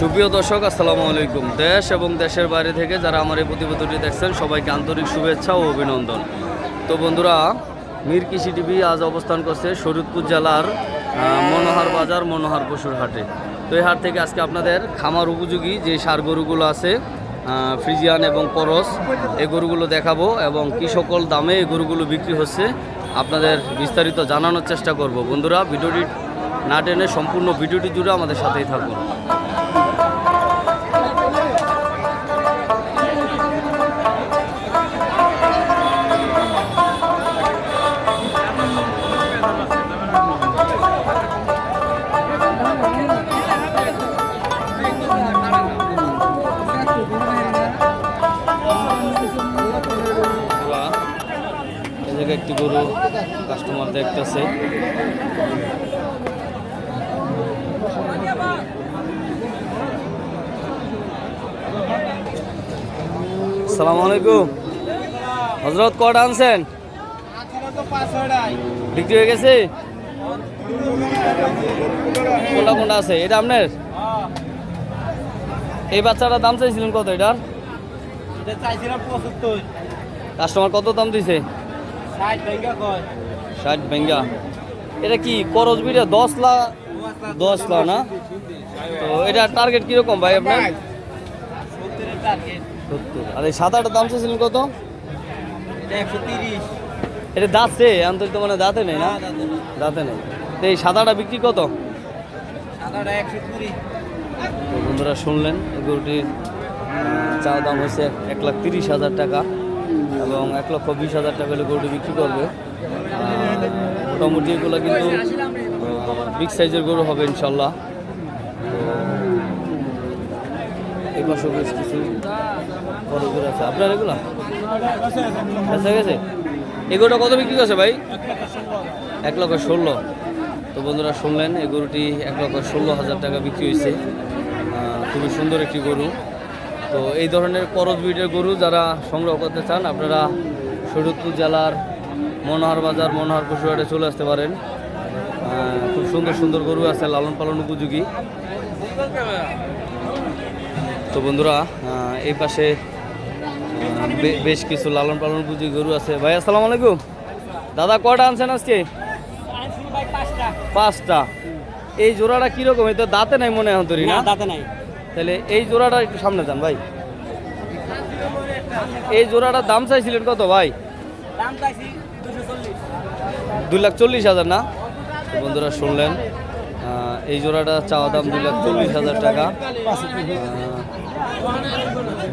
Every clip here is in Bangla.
সুপ্রিয় দর্শক, আসসালামু আলাইকুম। দেশ এবং দেশের বাইরে থেকে যারা আমার এই প্রতিবেদনটি দেখছেন, সবাইকে আন্তরিক শুভেচ্ছা ও অভিনন্দন। তো বন্ধুরা, মীর কৃষি টিভি আজ অবস্থান করছে শরীদপুর জেলার মনোহার বাজার, মনোহার পশুর হাটে। তো এই হাট থেকে আজকে আপনাদের খামার উপযোগী যে সার গরুগুলো আছে ফ্রিজিয়ান এবং করস এই গরুগুলো দেখাবো এবং কী সকল দামে এই গরুগুলো বিক্রি হচ্ছে আপনাদের বিস্তারিত জানানোর চেষ্টা করব। বন্ধুরা, ভিডিওটি না টেনে সম্পূর্ণ ভিডিওটি জুড়ে আমাদের সাথেই থাকুন। জায়গায় একটি গরু কাস্টমার দেখতেছে। সালাম আলাইকুম। হজরত কটা আনছেন? বিক্রি হয়ে গেছে? কোনটা কোনটা আছে? এটা আপনার? এই বাচ্চাটার দাম চাইছিলেন কত এটার? কাস্টমার কত দাম দিছে? ষাট ভেঙ্গা এটা কি করজ বিটা দশ লাখ দশ লাখ না? তো এটা টার্গেট কীরকম ভাই আপনার? সত্তর। আর এই সাদাটার দাম চাইছিলেন কত? এটা দাঁতছে আন্তরিক তো মানে দাঁতে নেই না? দাঁতে নেই। তো এই সাদাটা বিক্রি কত? বন্ধুরা শুনলেন গরুটির চা দাম এক- এক লাখ তিরিশ হাজার টাকা। এবং এক লক্ষ বিশ হাজার টাকা হলে গরুটি বিক্রি করবে। মোটামুটি এগুলো কিন্তু বিগ সাইজের গরু হবে ইনশাল্লাহ। এই পাশে বেশ কিছু বড় গরু আছে। আপনার এগুলা? বেচা গেছে এগুলোটা কত বিক্রি করছে ভাই? এক লক্ষ ষোলো। তো বন্ধুরা শুনলেন, এই গরুটি এক লক্ষ ষোলো হাজার টাকা বিক্রি হয়েছে। খুবই সুন্দর একটি গরু। তো এই ধরনের করজ ব্রিডের গরু যারা সংগ্রহ করতে চান আপনারা শরীয়তপুর জেলার মনোহর বাজার মনোহর পশুহাটে চলে আসতে পারেন। খুব সুন্দর সুন্দর গরু আছে লালন পালন উপযোগী। তো বন্ধুরা এই পাশে বেশ কিছু লালন পালন উপযোগী গরু আছে। ভাই আসসালামু আলাইকুম। দাদা কটা আনছেন আজকে? পাঁচটা। এই জোড়াটা কীরকম? এই তো দাঁতে নাই মনে হয় না দাঁতে নাই। তাহলে এই জোড়াটা একটু সামনে যান ভাই। এই জোড়াটার দাম চাইছিলেন কত ভাই? দুশো দুই লাখ চল্লিশ হাজার না? বন্ধুরা শুনলেন এই জোড়াটা চাওয়া দাম দুই লাখ চল্লিশ হাজার টাকা।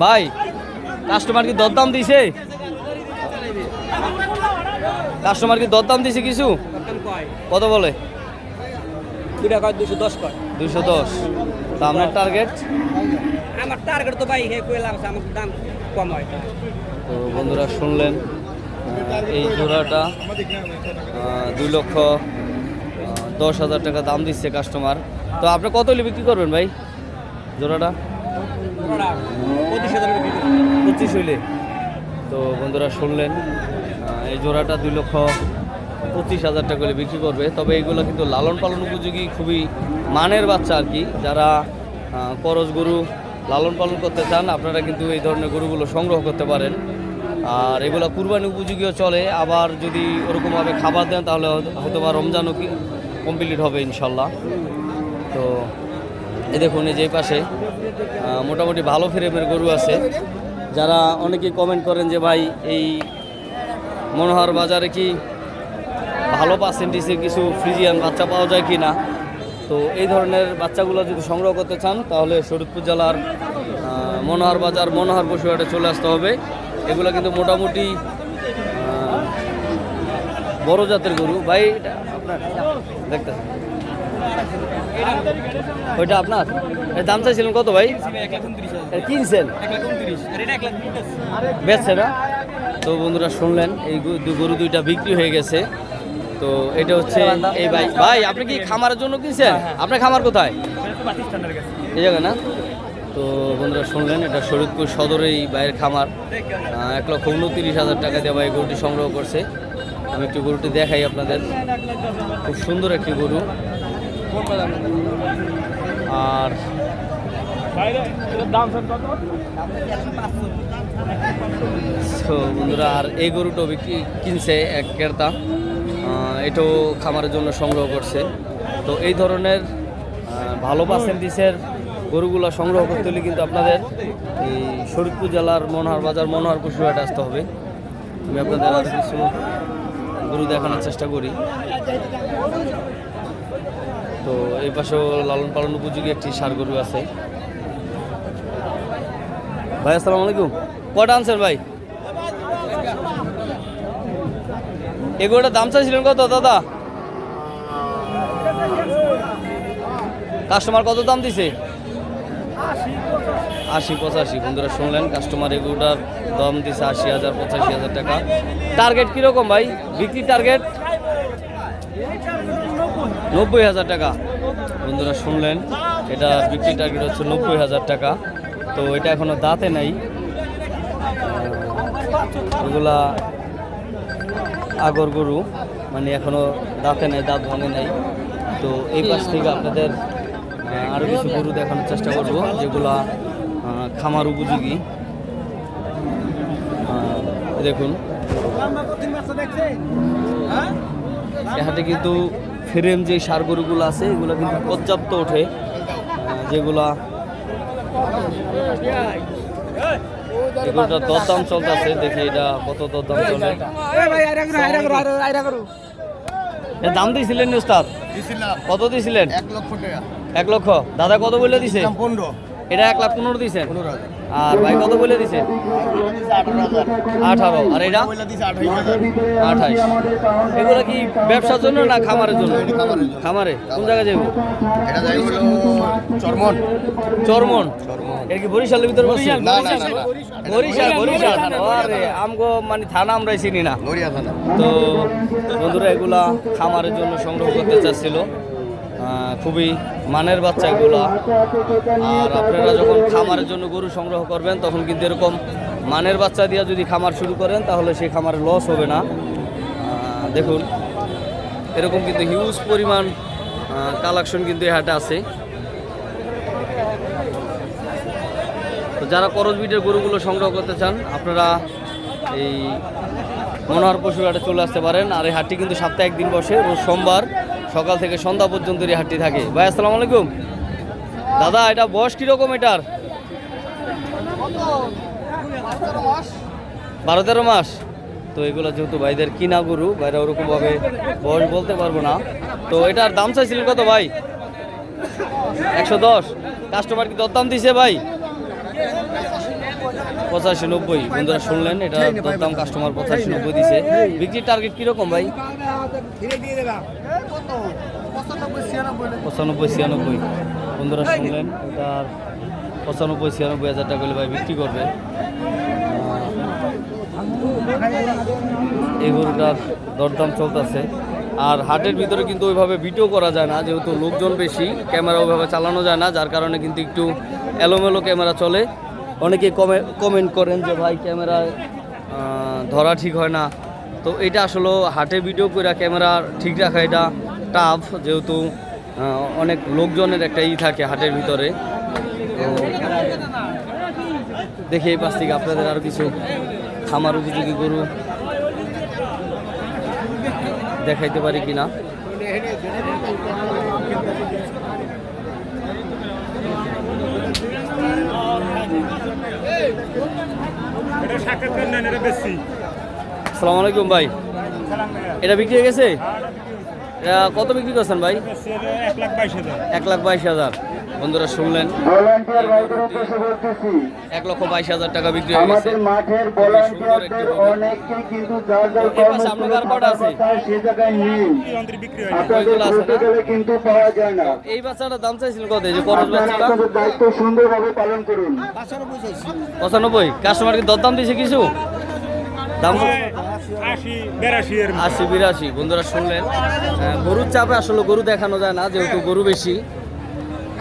ভাই কাস্টমার কি দরদাম দিছে? কাস্টমার কি দরদাম দিছে কিছু? কত বলে? দুশো দশ দুইশো দশ। তা আপনার টার্গেট আমার টার্গেট তো ভাই হে কইলাম আমার দাম কম হয়। তো বন্ধুরা শুনলেন এই জোড়াটা দুই লক্ষ দশ হাজার টাকা দাম দিচ্ছে কাস্টমার তো আপনি কত হলে বিক্রি করবেন ভাই জোড়াটা? পঁচিশ হইলে। তো বন্ধুরা শুনলেন এই জোড়াটা দুই লক্ষ পঁচিশ হাজার টাকা করে বিক্রি করবে। তবে এগুলো কিন্তু লালন পালন উপযোগী, খুবই মানের বাচ্চা আর কি। যারা করজ গরু লালন পালন করতে চান, আপনারা কিন্তু এই ধরনের গরুগুলো সংগ্রহ করতে পারেন। আর এগুলো কুরবানি উপযোগীও চলে। আবার যদি ওরকমভাবে খাবার দেন, তাহলে হয়তো বা রমজানও কি কমপ্লিট হবে ইনশাল্লাহ। তো এ দেখুন, এই যে পাশে মোটামুটি ভালো ফ্রেমের গরু আছে। যারা অনেকে কমেন্ট করেন যে, ভাই, এই মনোহর বাজারে কি ভালো পার্সেন্টেজের কিছু ফ্রিজিয়ান বাচ্চা পাওয়া যায় কি না তো এই ধরনের বাচ্চাগুলো যদি সংগ্রহ করতে চান, তাহলে শরীদপুর জেলার মনোহর বাজার, মনোহর পশুহাটে চলে আসতে হবে। এগুলো কিন্তু মোটামুটি বড় জাতের গরু। ভাই, এটা ওইটা আপনার? দাম চাইছিলেন কত ভাই? কিনছেন বেচছে না? তো বন্ধুরা শুনলেন, এই গরু দুইটা বিক্রি হয়ে গেছে। তো এটা হচ্ছে এই ভাই ভাই আপনি কি খামারের জন্য কিনছেন? আপনার খামার কোথায়? এই জায়গা না? তো বন্ধুরা শুনলেন এটা শরীদপুর সদরেই বাইরের খামার। এক লক্ষ উনত্রিশ হাজার টাকা দিয়ে ভাই গরুটি সংগ্রহ করছে। আমি একটু গরুটি দেখাই আপনাদের। খুব সুন্দর একটি গরু। আর বন্ধুরা আর এই গরুটা বিক্রি কিনছে এক ক্রেতা। এটাও খামারের জন্য সংগ্রহ করছে। তো এই ধরনের ভালো পার্সেন্টেজের গরুগুলো সংগ্রহ করতে হলে কিন্তু আপনাদের এই শরীরপুর জেলার মনোহর বাজার, মনোহর পশুহাট আসতে হবে। আমি আপনাদের আর কিছু গরু দেখানোর চেষ্টা করি। তো এই পাশেও লালন পালন উপযোগী একটি সার গরু আছে। ভাই, আসসালামু আলাইকুম। কটা আনছেন ভাই? এগুলোটার দাম চাইছিলেন কত, দাদা? কাস্টমার কত দাম দিছে? আশি পঁচাশি, বন্ধুরা শুনলেন কাস্টমার এগুলোটার দাম দিছে আশি হাজার, পঁচাশি হাজার টাকা। টার্গেট কীরকম ভাই? বিক্রি টার্গেট নব্বই হাজার টাকা। বন্ধুরা শুনলেন, এটা বিক্রি টার্গেট হচ্ছে নব্বই হাজার টাকা। তো এটা এখনও দাঁতে নাই। এগুলা আগর গরু মানে এখনও দাঁতে নেই দাঁত ভাঙে নাই। তো এই পাশ থেকে আপনাদের আহ, আরও কিছু গরু দেখানোর চেষ্টা করব যেগুলা খামার উপযোগী। দেখুন। এ হাটে কিন্তু ফ্রেম যে সার গরুগুলো আছে এগুলো কিন্তু পর্যাপ্ত ওঠে। যেগুলা এগুলোটা দরদাম চলতেছে দেখি এটা কত দরদাম চলে। দাম দিয়েছিলেন উস্তাদ? কত দিয়েছিলেন এক লক্ষ টাকা। এক লক্ষ। দাদা কত বলে দিছে? পনেরো। এটা এক লাখ পনেরো দিছেন? আর ভাই কত বলে দিছে? আঠারো আর এটা? আঠাইশ এগুলো কি ব্যবসার জন্য না খামারের জন্য। খামারে। কোন জায়গায় যাব? চরমন। চরমন। এর কি বরিশালের ভিতরে বরিশাল বরিশাল। আরে আমগো মানে থানা আমরাই চিনি না। থানা। তো বন্ধুরা এগুলা খামারের জন্য সংগ্রহ করতে চাচ্ছিল। খুবই মানের বাচ্চা এগুলা। আর আপনারা যখন খামারের জন্য গরু সংগ্রহ করবেন তখন কিন্তু এরকম মানের বাচ্চা দিয়ে যদি খামার শুরু করেন তাহলে সেই খামারে লস হবে না। দেখুন এরকম কিন্তু হিউজ পরিমাণ কালেকশন কিন্তু এই হাটে আছে। তো যারা করজ বিটের গরুগুলো সংগ্রহ করতে চান, আপনারা এই মনোহর পশু হাটে চলে আসতে পারেন। আর এই হাটটি কিন্তু সপ্তাহে একদিন বসে, রোজ সোমবার সকাল থেকে সন্ধ্যা পর্যন্ত এই হাটটি থাকে। ভাই, আসসালামু আলাইকুম। দাদা, এটা বয়স কীরকম এটার? বারো তেরো মাস। তো এগুলো যেহেতু ভাইদের কিনা গরু, ভাইরা ওরকমভাবে বয়স বলতে পারব না। তো এটার দাম চাইছিলেন কত ভাই? একশো দশ। কাস্টমার কি দরদাম দিছে ভাই? পঁচাশি নব্বই। বন্ধুরা শুনলেন, এটা দরদাম কাস্টমার পঁচাশি নব্বই দিছে। বিক্রির টার্গেট কীরকম ভাই? পঁচানব্বই ছিয়ানব্বই। বন্ধুরা শুনলেন, এটার পঁচানব্বই ছিয়ানব্বই হাজার টাকা হলে ভাই বিক্রি করবে। এই গরুটার দরদাম চলতেছে। আর হাটের ভিতরে কিন্তু ওইভাবে ভিডিও করা যায় না, যেহেতু লোকজন বেশি ক্যামেরা ওইভাবে চালানো যায় না, যার কারণে কিন্তু একটু এলোমেলো ক্যামেরা চলে। অনেকে কমে কমেন্ট করেন যে, ভাই ক্যামেরায় ধরা ঠিক হয় না। তো এটা আসলে হাটে ভিডিও করে ক্যামেরা ঠিক রাখা এটা টাফ যেহেতু অনেক লোকজনের একটা ই থাকে হাটের ভিতরে। তো দেখি এই পাশ থেকে আপনাদের আরও কিছু খামার উপযোগী গরু দেখাইতে পারি কিনা। আসসালামু আলাইকুম ভাই। এটা বিক্রি হয়ে গেছে? কত বিক্রি করছেন ভাই? এক লাখ বাইশ হাজার। বন্ধুরা শুনলেন। এক লক্ষ বাইশ হাজার টাকা বিক্রি হয়ে গেছে। আমাদের মাঠের ভলান্টিয়ারদের কিন্তু যার যার এই বাচ্চাটার দাম চাইছিল কত? এই যে করজ বাচ্চাটা। দায়িত্ব সুন্দরভাবে পালন করুন। পঁচানব্বই। কাস্টমার কি দরদাম দিয়েছে কিছু? দাম বেরাশি। আশি বিরাশি। বন্ধুরা শুনলেন। হ্যাঁ, গরুর চাপে আসলে গরু দেখানো যায় না যেহেতু গরু বেশি।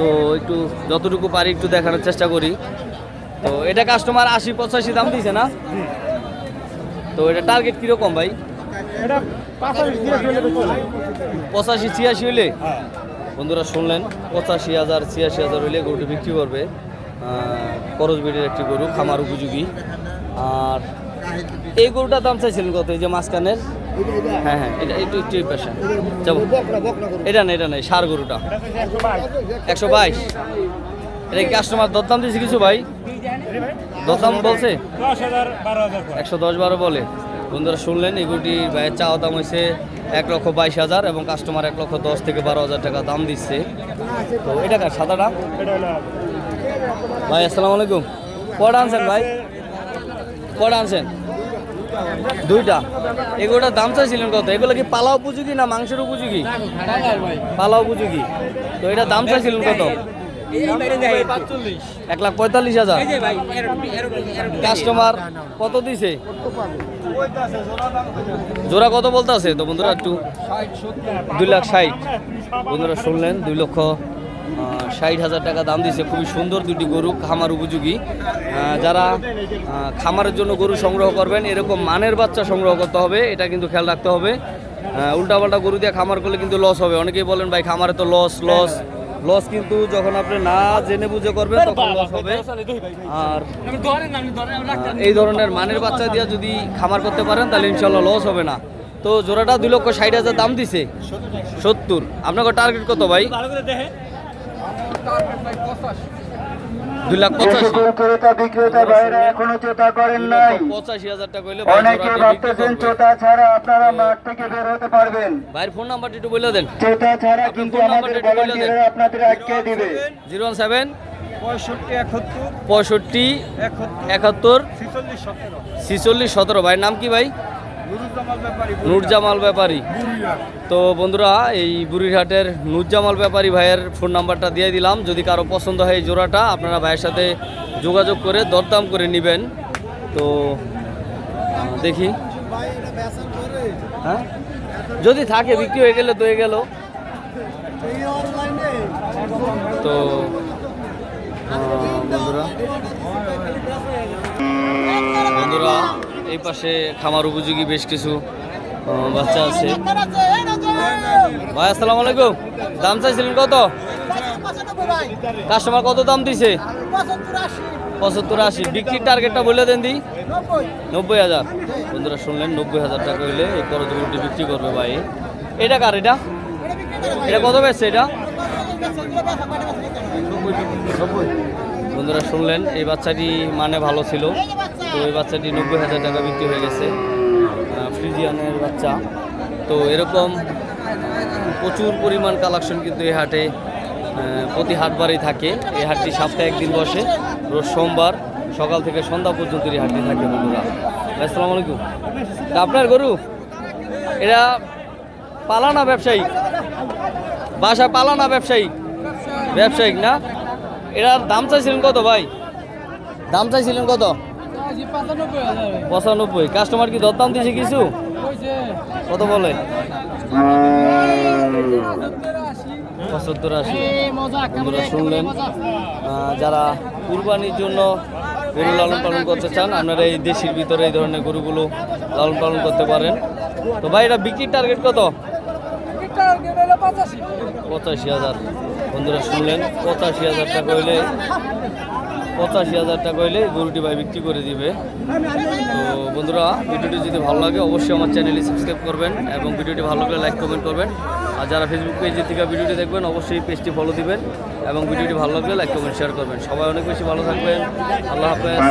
তো একটু যতটুকু পারি একটু দেখানোর চেষ্টা করি। তো এটা কাস্টমার আশি পঁচাশি দাম দিয়েছে না? তো এটা টার্গেট কীরকম ভাই? এটা ছিয়াশি হলে পঁচাশি ছিয়াশি হইলে। বন্ধুরা শুনলেন পঁচাশি হাজার ছিয়াশি হাজার হইলে গরুটি বিক্রি করবে। করজ বেডের একটি গরু খামার উপযোগী। আর এই গরুটার দাম চাইছিলেন কত? এই যে মাঝখানের? হ্যাঁ হ্যাঁ এটা একটু একটু পাশে। এটা না, এটা নাই সার গরুটা। একশো বাইশ। এটা কাস্টমার দরদাম দিয়েছে কিছু ভাই? দরদাম বলছে। একশো দশ বারো বলে। বন্ধুরা শুনলেন এগুটি ভাইয়ের চাওয়া দাম হয়েছে এক লক্ষ বাইশ হাজার এবং কাস্টমার এক লক্ষ দশ থেকে বারো হাজার টাকা দাম দিচ্ছে। তো এটা কার এটা ভাই, আসসালামু আলাইকুম। কটা আনছেন ভাই? কটা আনছেন? দুইটা। এগুলোটার দাম চাইছিলেন কত? এগুলো কি পালা উপযোগী না মাংসের উপযোগী? পালা উপযোগী। তো এটা দাম চাইছিলেন কত? এক লাখ পঁয়তাল্লিশ হাজার। কাস্টমার কত দিছে? জোড়া কত বলতে আছে? তো বন্ধুরা একটু দুই লাখ ষাট। বন্ধুরা শুনলেন, দুই লক্ষ ষাট হাজার টাকা দাম দিছে খুবই সুন্দর দুটি গরু খামার উপযোগী। যারা খামারের জন্য গরু সংগ্রহ করবেন এরকম মানের বাচ্চা সংগ্রহ করতে হবে এটা কিন্তু খেয়াল রাখতে হবে। উল্টাপাল্টা গরু দিয়ে খামার করলে কিন্তু লস হবে। অনেকেই বলেন ভাই খামারে তো লস লস লস কিন্তু যখন আপনি না জেনে বুঝে করবেন তখন লস হবে। আর এই ধরনের মানের বাচ্চা দিয়ে যদি খামার করতে পারেন তাহলে ইনশাল্লাহ লস হবে না। তো জোড়াটা দুই লক্ষ ষাট হাজার দাম দিছে। সত্তর। আপনাকে টার্গেট কত ভাই? দুই লাখ পঁচাশি। ক্রেতা বিক্রেতা ভাইরা এখনও চোতা করেন নাই। পঁচাশি হাজার টাকা হইলে অনেকে ভাবতেছেন চোতা ছাড়া আপনারা মাঠ থেকে বের হতে পারবেন। ভাইয়ের ফোন নাম্বারটি একটু বলে দেন। চোতা ছাড়া কিন্তু আমাদের নাম্বারটা একটু বলে দেন। ভলান্টিয়াররা আপনাদের আটকে দিবে। জিরো ওয়ান সেভেন পঁয়ষট্টি একাত্তর। ছিচল্লিশ সতেরো। ভাইয়ের নাম কি ভাই? নুরজামাল ব্যাপারী তো বন্ধুরা এই বুড়িরহাটের নুরজামাল ব্যাপারী ভাইয়ের ফোন নাম্বারটা দিয়ে দিলাম। যদি কারও পছন্দ হয় এই জোড়াটা আপনারা ভাইয়ের সাথে যোগাযোগ করে দরদাম করে নেবেন। তো দেখি। হ্যাঁ? যদি থাকে বিক্রি হয়ে গেলে তো হয়ে গেল। তো বন্ধুরা বন্ধুরা। এই পাশে খামার উপযোগী বেশ কিছু বাচ্চা আছে। ভাই, আসসালামু আলাইকুম। দাম চাইছিলেন কত? কাস্টমার কত দাম দিছে? পঁচাত্তর আশি। বিক্রির টার্গেটটা বলে দেন দি। নব্বই হাজার। বন্ধুরা, শুনলেন, নব্বই হাজার টাকা হইলে এই করজগুলোটি বিক্রি করবে ভাই। এটা কার এটা? এটা কত বেচছে এটা? বন্ধুরা, শুনলেন, এই বাচ্চাটি মানে ভালো ছিল। তো এই বাচ্চাটি নব্বই হাজার টাকা বিক্রি হয়ে গেছে। ফ্রিজিয়ানের বাচ্চা। তো এরকম প্রচুর পরিমাণ কালেকশন কিন্তু এই হাটে প্রতি হাটবারই থাকে। এই হাটটি সপ্তাহে একদিন বসে, রোজ সোমবার সকাল থেকে সন্ধ্যা পর্যন্ত এই হাটটি থাকে বন্ধুরা। আসসালামু আলাইকুম। আপনার গরু? এরা পালানা ব্যবসায়ী? বাসা পালানা ব্যবসায়ী? ব্যবসায়িক না? এটার দাম চাইছিলেন কত ভাই? দাম চাইছিলেন কত? পঁচানব্বই কাস্টমার কি দরদাম দিয়েছে কিছু? কত বলে? পঁচাত্তর আশি। বন্ধুরা শুনলেন যারা কুরবানির জন্য গরু লালন পালন করতে চান আপনারা এই দেশের ভিতরে এই ধরনের গরুগুলো লালন পালন করতে পারেন। তো ভাই এটা বিক্রির টার্গেট কত? পঁচাশি হাজার। বন্ধুরা শুনলেন পঁচাশি হাজার টাকা হইলে পঁচাশি হাজার টাকা হইলে গরুটি ভাই বিক্রি করে দিবে। তো বন্ধুরা, ভিডিওটি যদি ভালো লাগে, অবশ্যই আমার চ্যানেলে সাবস্ক্রাইব করবেন এবং ভিডিওটি ভালো লাগলে লাইক, কমেন্ট করবেন। আর যারা ফেসবুক পেজে থেকে ভিডিওটি দেখবেন, অবশ্যই পেজটি ফলো দিবেন এবং ভিডিওটি ভালো লাগলে লাইক, কমেন্ট শেয়ার করবেন। সবাই অনেক বেশি ভালো থাকবেন। আল্লাহ হাফেজ।